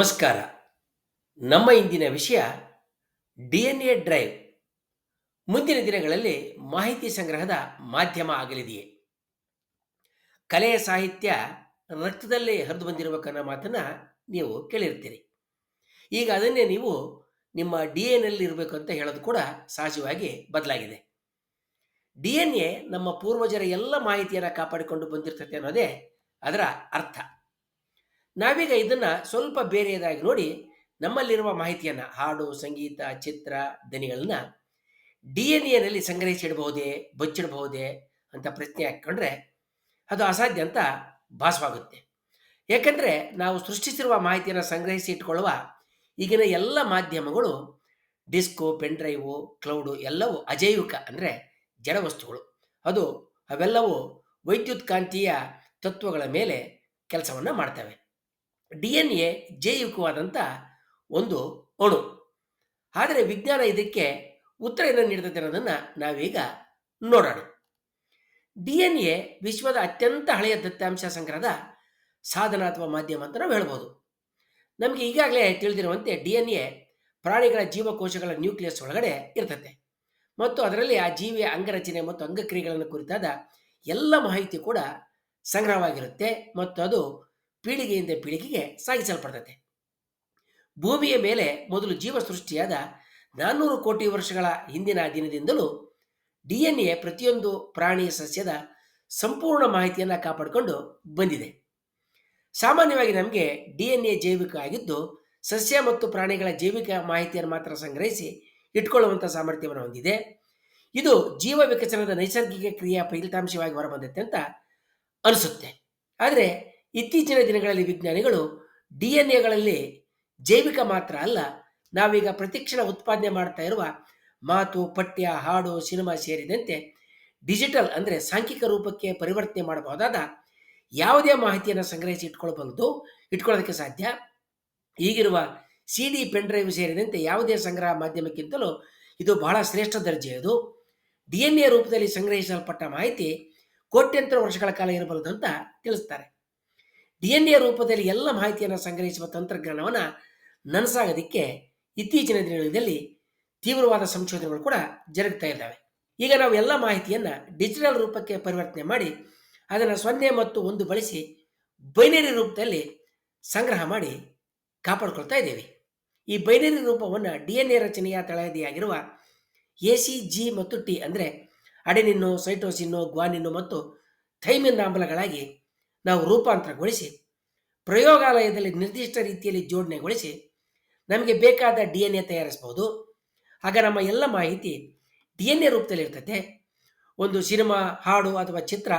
ನಮಸ್ಕಾರ. ನಮ್ಮ ಇಂದಿನ ವಿಷಯ ಡಿ ಎನ್ ಎ ಡ್ರೈವ್. ಮುಂದಿನ ದಿನಗಳಲ್ಲಿ ಮಾಹಿತಿ ಸಂಗ್ರಹದ ಮಾಧ್ಯಮ ಆಗಲಿದೆಯೇ? ಕಲೆಯ ಸಾಹಿತ್ಯ ರಕ್ತದಲ್ಲೇ ಹರಿದು ಬಂದಿರಬೇಕನ್ನೋ ಮಾತನ್ನು ನೀವು ಕೇಳಿರ್ತೀರಿ. ಈಗ ಅದನ್ನೇ ನೀವು ನಿಮ್ಮ ಡಿ ಎನ್ ಎಲ್ ಇರಬೇಕು ಅಂತ ಹೇಳೋದು ಕೂಡ ಸಹಜವಾಗಿ ಬದಲಾಗಿದೆ. ಡಿ ಎನ್ ಎ ನಮ್ಮ ಪೂರ್ವಜರ ಎಲ್ಲ ಮಾಹಿತಿಯನ್ನು ಕಾಪಾಡಿಕೊಂಡು ಬಂದಿರ್ತದೆ ಅನ್ನೋದೇ ಅದರ ಅರ್ಥ. ನಾವೀಗ ಇದನ್ನ ಸ್ವಲ್ಪ ಬೇರೆಯದಾಗಿ ನೋಡಿ ನಮ್ಮಲ್ಲಿರುವ ಮಾಹಿತಿಯನ್ನು, ಹಾಡು, ಸಂಗೀತ, ಚಿತ್ರ, ದನಿಗಳನ್ನ ಡಿ ಎನ್ ಎನಲ್ಲಿ ಸಂಗ್ರಹಿಸಿಡಬಹುದೇ, ಬಚ್ಚಿಡಬಹುದೇ ಅಂತ ಪ್ರಶ್ನೆ ಹಾಕ್ಕೊಂಡ್ರೆ ಅದು ಅಸಾಧ್ಯ ಅಂತ ಭಾಸವಾಗುತ್ತೆ. ಯಾಕಂದ್ರೆ ನಾವು ಸೃಷ್ಟಿಸಿರುವ ಮಾಹಿತಿಯನ್ನು ಸಂಗ್ರಹಿಸಿ ಇಟ್ಕೊಳ್ಳುವ ಈಗಿನ ಎಲ್ಲ ಮಾಧ್ಯಮಗಳು ಡಿಸ್ಕು, ಪೆನ್ ಡ್ರೈವು, ಕ್ಲೌಡು ಎಲ್ಲವೂ ಅಜೈವಿಕ ಅಂದರೆ ಜಡ ವಸ್ತುಗಳು ಅದು ಅವೆಲ್ಲವೂ ವೈದ್ಯುತ್ ಕಾಂತೀಯ ತತ್ವಗಳ ಮೇಲೆ ಕೆಲಸವನ್ನು ಮಾಡ್ತವೆ. ಡಿ ಎನ್ ಎ ಜೈವಿಕವಾದಂಥ ಒಂದು ಅಣು. ಆದರೆ ವಿಜ್ಞಾನ ಇದಕ್ಕೆ ಉತ್ತರ ಏನನ್ನು ನೀಡ್ತದೆ ಅನ್ನೋದನ್ನು ನಾವೀಗ ನೋಡೋಣ. ಡಿ ಎನ್ ಎ ವಿಶ್ವದ ಅತ್ಯಂತ ಹಳೆಯ ದತ್ತಾಂಶ ಸಂಗ್ರಹದ ಸಾಧನ ಅಥವಾ ಮಾಧ್ಯಮ ಅಂತ ನಾವು ಹೇಳ್ಬೋದು. ನಮಗೆ ಈಗಾಗಲೇ ತಿಳಿದಿರುವಂತೆ ಡಿ ಎನ್ ಎ ಪ್ರಾಣಿಗಳ ಜೀವಕೋಶಗಳ ನ್ಯೂಕ್ಲಿಯಸ್ ಒಳಗಡೆ ಇರ್ತದೆ. ಮತ್ತು ಅದರಲ್ಲಿ ಆ ಜೀವಿಯ ಅಂಗರಚನೆ ಮತ್ತು ಅಂಗಕ್ರಿಯೆಗಳನ್ನು ಕುರಿತಾದ ಎಲ್ಲ ಮಾಹಿತಿ ಕೂಡ ಸಂಗ್ರಹವಾಗಿರುತ್ತೆ. ಮತ್ತು ಅದು ಪೀಳಿಗೆಯಿಂದ ಪೀಳಿಗೆಗೆ ಸಾಗಿಸಲ್ಪಡ್ತದೆ ಭೂಮಿಯ ಮೇಲೆ ಮೊದಲು ಜೀವ ಸೃಷ್ಟಿಯಾದ ನಾನ್ನೂರು ಕೋಟಿ ವರ್ಷಗಳ ಹಿಂದಿನ ದಿನದಿಂದಲೂ ಡಿ ಎನ್ ಎ ಪ್ರತಿಯೊಂದು ಪ್ರಾಣಿ ಸಸ್ಯದ ಸಂಪೂರ್ಣ ಮಾಹಿತಿಯನ್ನು ಕಾಪಾಡಿಕೊಂಡು ಬಂದಿದೆ. ಸಾಮಾನ್ಯವಾಗಿ ನಮಗೆ ಡಿ ಎನ್ ಎ ಜೈವಿಕ ಆಗಿದ್ದು ಸಸ್ಯ ಮತ್ತು ಪ್ರಾಣಿಗಳ ಜೈವಿಕ ಮಾಹಿತಿಯನ್ನು ಮಾತ್ರ ಸಂಗ್ರಹಿಸಿ ಇಟ್ಕೊಳ್ಳುವಂಥ ಸಾಮರ್ಥ್ಯವನ್ನು ಹೊಂದಿದೆ. ಇದು ಜೀವ ವಿಕಸನದ ನೈಸರ್ಗಿಕ ಕ್ರಿಯೆಯ ಫಲಿತಾಂಶವಾಗಿ ಹೊರಬಂದತ್ತೆ ಅಂತ ಅನಿಸುತ್ತೆ. ಆದರೆ ಇತ್ತೀಚಿನ ದಿನಗಳಲ್ಲಿ ವಿಜ್ಞಾನಿಗಳು ಡಿ ಎನ್ ಎಗಳಲ್ಲಿ ಜೈವಿಕ ಮಾತ್ರ ಅಲ್ಲ, ನಾವೀಗ ಪ್ರತಿಕ್ಷಣ ಉತ್ಪಾದನೆ ಮಾಡ್ತಾ ಇರುವ ಮಾತು, ಪಠ್ಯ, ಹಾಡು, ಸಿನಿಮಾ ಸೇರಿದಂತೆ ಡಿಜಿಟಲ್ ಅಂದರೆ ಸಾಂಖ್ಯಿಕ ರೂಪಕ್ಕೆ ಪರಿವರ್ತನೆ ಮಾಡಬಹುದಾದ ಯಾವುದೇ ಮಾಹಿತಿಯನ್ನು ಸಂಗ್ರಹಿಸಿ ಇಟ್ಕೊಳ್ಬಹುದು, ಇಟ್ಕೊಳ್ಳೋದಕ್ಕೆ ಸಾಧ್ಯ. ಈಗಿರುವ ಸಿ ಡಿ ಪೆನ್ ಡ್ರೈವ್ ಸೇರಿದಂತೆ ಯಾವುದೇ ಸಂಗ್ರಹ ಮಾಧ್ಯಮಕ್ಕಿಂತಲೂ ಇದು ಬಹಳ ಶ್ರೇಷ್ಠ ದರ್ಜೆಯದು ಡಿ ಎನ್ ಎ ರೂಪದಲ್ಲಿ ಸಂಗ್ರಹಿಸಲ್ಪಟ್ಟ ಮಾಹಿತಿ ಕೋಟ್ಯಂತರ ವರ್ಷಗಳ ಕಾಲ ಇರಬಲ್ಲದು ಅಂತ ತಿಳಿಸ್ತಾರೆ. ಡಿ ಎನ್ ಎ ರೂಪದಲ್ಲಿ ಎಲ್ಲ ಮಾಹಿತಿಯನ್ನು ಸಂಗ್ರಹಿಸುವ ತಂತ್ರಜ್ಞಾನವನ್ನು ನನಸಾಗೋದಕ್ಕೆ ಇತ್ತೀಚಿನ ದಿನಗಳಲ್ಲಿ ತೀವ್ರವಾದ ಸಂಶೋಧನೆಗಳು ಕೂಡ ಜರುಗ್ತಾ ಇದ್ದಾವೆ. ಈಗ ನಾವು ಎಲ್ಲ ಮಾಹಿತಿಯನ್ನು ಡಿಜಿಟಲ್ ರೂಪಕ್ಕೆ ಪರಿವರ್ತನೆ ಮಾಡಿ ಅದನ್ನು ಸೊನ್ನೆ ಮತ್ತು ಒಂದು ಬಳಸಿ ಬೈನರಿ ರೂಪದಲ್ಲಿ ಸಂಗ್ರಹ ಮಾಡಿ ಕಾಪಾಡ್ಕೊಳ್ತಾ ಇದ್ದೇವೆ. ಈ ಬೈನರಿ ರೂಪವನ್ನು ಡಿ ಎನ್ ಎ ರಚನೆಯ ತಳಹದಿಯಾಗಿರುವ ಎ ಸಿ ಜಿ ಮತ್ತು ಟಿ ಅಂದರೆ ಅಡೆನಿನ್ನು, ಸೈಟೋಸಿನ್ನು, ಗ್ವಾನಿನ್ನು ಮತ್ತು ಥೈಮಿನ್ ಆಮ್ಲಗಳಾಗಿ ನಾವು ರೂಪಾಂತರಗೊಳಿಸಿ, ಪ್ರಯೋಗಾಲಯದಲ್ಲಿ ನಿರ್ದಿಷ್ಟ ರೀತಿಯಲ್ಲಿ ಜೋಡಣೆಗೊಳಿಸಿ, ನಮಗೆ ಬೇಕಾದ ಡಿ ಎನ್ ಎ ತಯಾರಿಸಬಹುದು. ಆಗ ನಮ್ಮ ಎಲ್ಲ ಮಾಹಿತಿ ಡಿ ಎನ್ ಎ ರೂಪದಲ್ಲಿ ಇರ್ತದೆ. ಒಂದು ಸಿನಿಮಾ, ಹಾಡು ಅಥವಾ ಚಿತ್ರ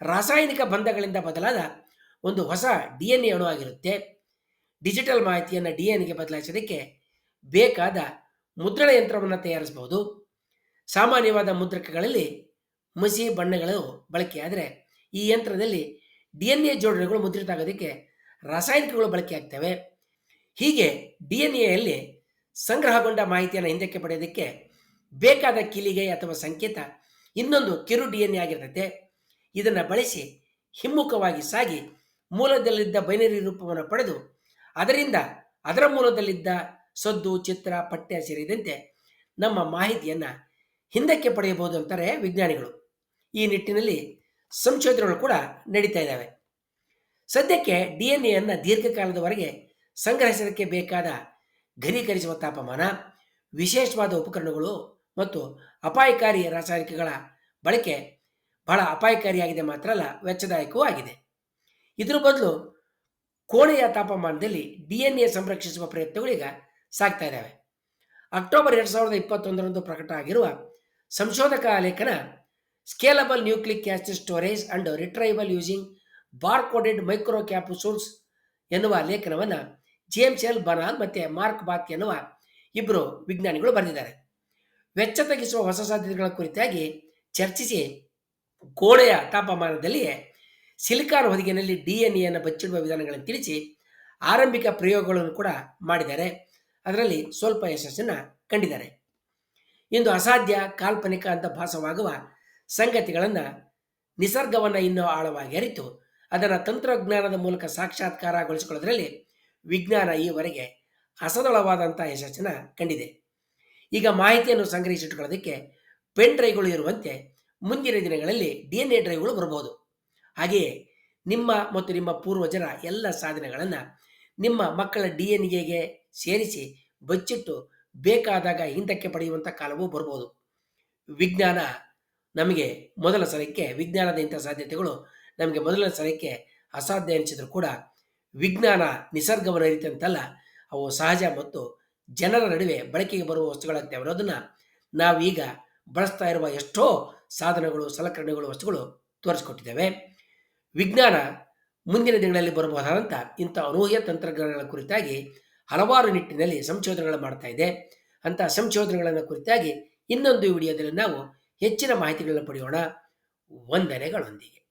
ರಾಸಾಯನಿಕ ಬಂಧಗಳಿಂದ ಬದಲಾದ ಒಂದು ಹೊಸ ಡಿ ಎನ್ ಎ ಅಣು ಆಗಿರುತ್ತೆ. ಡಿಜಿಟಲ್ ಮಾಹಿತಿಯನ್ನು ಡಿ ಎನ್ಗೆ ಬದಲಾಯಿಸೋದಕ್ಕೆ ಬೇಕಾದ ಮುದ್ರಣ ಯಂತ್ರವನ್ನು ತಯಾರಿಸಬಹುದು. ಸಾಮಾನ್ಯವಾದ ಮುದ್ರಕಗಳಲ್ಲಿ ಮಸಿ ಬಣ್ಣಗಳು ಬಳಕೆಯಾದರೆ ಈ ಯಂತ್ರದಲ್ಲಿ ಡಿ ಎನ್ ಎ ಜೋಡಣೆಗಳು ಮುದ್ರಿತ ಆಗೋದಕ್ಕೆ ರಾಸಾಯನಿಕಗಳು ಬಳಕೆಯಾಗ್ತವೆ ಹೀಗೆ ಡಿ ಎನ್ ಎಯಲ್ಲಿ ಸಂಗ್ರಹಗೊಂಡ ಮಾಹಿತಿಯನ್ನು ಹಿಂದಕ್ಕೆ ಪಡೆಯೋದಕ್ಕೆ ಬೇಕಾದ ಕಿಲಿಗೆ ಅಥವಾ ಸಂಕೇತ ಇನ್ನೊಂದು ಕಿರು ಡಿ ಎನ್ ಎ ಆಗಿರ್ತದೆ ಇದನ್ನು ಬಳಸಿ ಹಿಮ್ಮುಖವಾಗಿ ಸಾಗಿ ಮೂಲದಲ್ಲಿದ್ದ ಬೈನರಿ ರೂಪವನ್ನು ಪಡೆದು ಅದರಿಂದ ಅದರ ಮೂಲದಲ್ಲಿದ್ದ ಸದ್ದು, ಚಿತ್ರ, ಪಠ್ಯ ಸೇರಿದಂತೆ ನಮ್ಮ ಮಾಹಿತಿಯನ್ನು ಹಿಂದಕ್ಕೆ ಪಡೆಯಬಹುದು ಅಂತಾರೆ ವಿಜ್ಞಾನಿಗಳು. ಈ ನಿಟ್ಟಿನಲ್ಲಿ ಸಂಶೋಧನೆಗಳು ಕೂಡ ನಡೀತಾ ಇದ್ದಾವೆ. ಸದ್ಯಕ್ಕೆ ಡಿ ಎನ್ ಎಯನ್ನು ದೀರ್ಘಕಾಲದವರೆಗೆ ಸಂಗ್ರಹಿಸೋದಕ್ಕೆ ಬೇಕಾದ ಘನೀಕರಿಸುವ ತಾಪಮಾನ, ವಿಶೇಷವಾದ ಉಪಕರಣಗಳು ಮತ್ತು ಅಪಾಯಕಾರಿ ರಾಸಾಯನಿಕಗಳ ಬಳಕೆ ಬಹಳ ಅಪಾಯಕಾರಿಯಾಗಿದೆ ಮಾತ್ರ ಅಲ್ಲ, ವೆಚ್ಚದಾಯಕವೂ ಆಗಿದೆ. ಇದರ ಬದಲು ಕೋಣೆಯ ತಾಪಮಾನದಲ್ಲಿ ಡಿ ಎನ್ ಎ ಸಂರಕ್ಷಿಸುವ ಪ್ರಯತ್ನಗಳೀಗ ಸಾಗ್ತಾ ಇದ್ದಾವೆ. ಅಕ್ಟೋಬರ್ ಎರಡು ಸಾವಿರದ ಇಪ್ಪತ್ತೊಂದರಂದು ಪ್ರಕಟ ಆಗಿರುವ ಸಂಶೋಧಕ ಲೇಖನ scalable nucleic acid storage and retrieval using barcoded micro capsules ಎನ್ನುವ ಲೇಖನವನ್ನು ಜೇಮ್ಸ್ ಎಲ್ ಬನಾಲ್ ಮತ್ತು ಮಾರ್ಕ್ ಬಾತ್ ಎನ್ನುವ ಇಬ್ಬರು ವಿಜ್ಞಾನಿಗಳು ಬರೆದಿದ್ದಾರೆ. ವೆಚ್ಚ ತಗ್ಗಿಸುವ ಹೊಸ ಸಾಧ್ಯತೆಗಳ ಕುರಿತಾಗಿ ಚರ್ಚಿಸಿ ಗೋಡೆಯ ತಾಪಮಾನದಲ್ಲಿಯೇ ಸಿಲಿಕಾನ್ ಹೊದಿಗೆನಲ್ಲಿ ಡಿ ಎನ್ ಎನ್ನು ಬಚ್ಚಿಡುವ ವಿಧಾನಗಳನ್ನು ತಿಳಿಸಿ ಆರಂಭಿಕ ಪ್ರಯೋಗಗಳನ್ನು ಕೂಡ ಮಾಡಿದ್ದಾರೆ. ಅದರಲ್ಲಿ ಸ್ವಲ್ಪ ಯಶಸ್ಸನ್ನು ಕಂಡಿದ್ದಾರೆ. ಇಂದು ಅಸಾಧ್ಯ ಕಾಲ್ಪನಿಕ ಅಂತ ಭಾಸವಾಗುವ ಸಂಗತಿಗಳನ್ನು ನಿಸರ್ಗವನ್ನು ಇನ್ನೂ ಆಳವಾಗಿ ಅರಿತು, ಅದನ್ನು ತಂತ್ರಜ್ಞಾನದ ಮೂಲಕ ಸಾಕ್ಷಾತ್ಕಾರಗೊಳಿಸಿಕೊಳ್ಳೋದ್ರಲ್ಲಿ ವಿಜ್ಞಾನ ಈವರೆಗೆ ಅಸದಳವಾದಂಥ ಯಶಸ್ಸನ್ನು ಕಂಡಿದೆ. ಈಗ ಮಾಹಿತಿಯನ್ನು ಸಂಗ್ರಹಿಸಿಟ್ಟುಕೊಳ್ಳೋದಕ್ಕೆ ಪೆನ್ ಡ್ರೈವ್ಗಳು ಇರುವಂತೆ ಮುಂದಿನ ದಿನಗಳಲ್ಲಿ ಡಿ ಎನ್ ಎ ಡ್ರೈವ್ಗಳು ಬರಬಹುದು. ಹಾಗೆಯೇ ನಿಮ್ಮ ಮತ್ತು ನಿಮ್ಮ ಪೂರ್ವಜರ ಎಲ್ಲ ಸಾಧನೆಗಳನ್ನು ನಿಮ್ಮ ಮಕ್ಕಳ ಡಿ ಎನ್ ಎಗೆ ಸೇರಿಸಿ ಬಚ್ಚಿಟ್ಟು ಬೇಕಾದಾಗ ಹಿಂದಕ್ಕೆ ಪಡೆಯುವಂಥ ಕಾಲವೂ ಬರ್ಬೋದು ವಿಜ್ಞಾನ ನಮಗೆ ಮೊದಲ ಸಲಕ್ಕೆ ವಿಜ್ಞಾನದ ಇಂಥ ಸಾಧ್ಯತೆಗಳು ನಮಗೆ ಮೊದಲ ಸಲಕ್ಕೆ ಅಸಾಧ್ಯ ಅನಿಸಿದ್ರು ಕೂಡ ವಿಜ್ಞಾನ ನಿಸರ್ಗವನ್ನು ಅರಿತಂತಲ್ಲ ಅವು ಸಹಜ ಮತ್ತು ಜನರ ನಡುವೆ ಬಳಕೆಗೆ ಬರುವ ವಸ್ತುಗಳಾಗ್ತವೆ ಅನ್ನೋದನ್ನು ನಾವೀಗ ಬಳಸ್ತಾ ಇರುವ ಎಷ್ಟೋ ಸಾಧನಗಳು, ಸಲಕರಣೆಗಳು, ವಸ್ತುಗಳು ತೋರಿಸ್ಕೊಟ್ಟಿದ್ದಾವೆ. ವಿಜ್ಞಾನ ಮುಂದಿನ ದಿನಗಳಲ್ಲಿ ಬರಬಹುದಾದಂಥ ಇಂಥ ಅನೂಹ್ಯ ತಂತ್ರಜ್ಞಾನಗಳ ಕುರಿತಾಗಿ ಹಲವಾರು ನಿಟ್ಟಿನಲ್ಲಿ ಸಂಶೋಧನೆಗಳು ಮಾಡ್ತಾ ಇದೆ. ಅಂಥ ಸಂಶೋಧನೆಗಳನ್ನು ಕುರಿತಾಗಿ ಇನ್ನೊಂದು ವಿಡಿಯೋದಲ್ಲಿ ನಾವು ಹೆಚ್ಚಿನ ಮಾಹಿತಿಗಳನ್ನು ಪಡೆಯೋಣ. ವಂದನೆಗಳೊಂದಿಗೆ.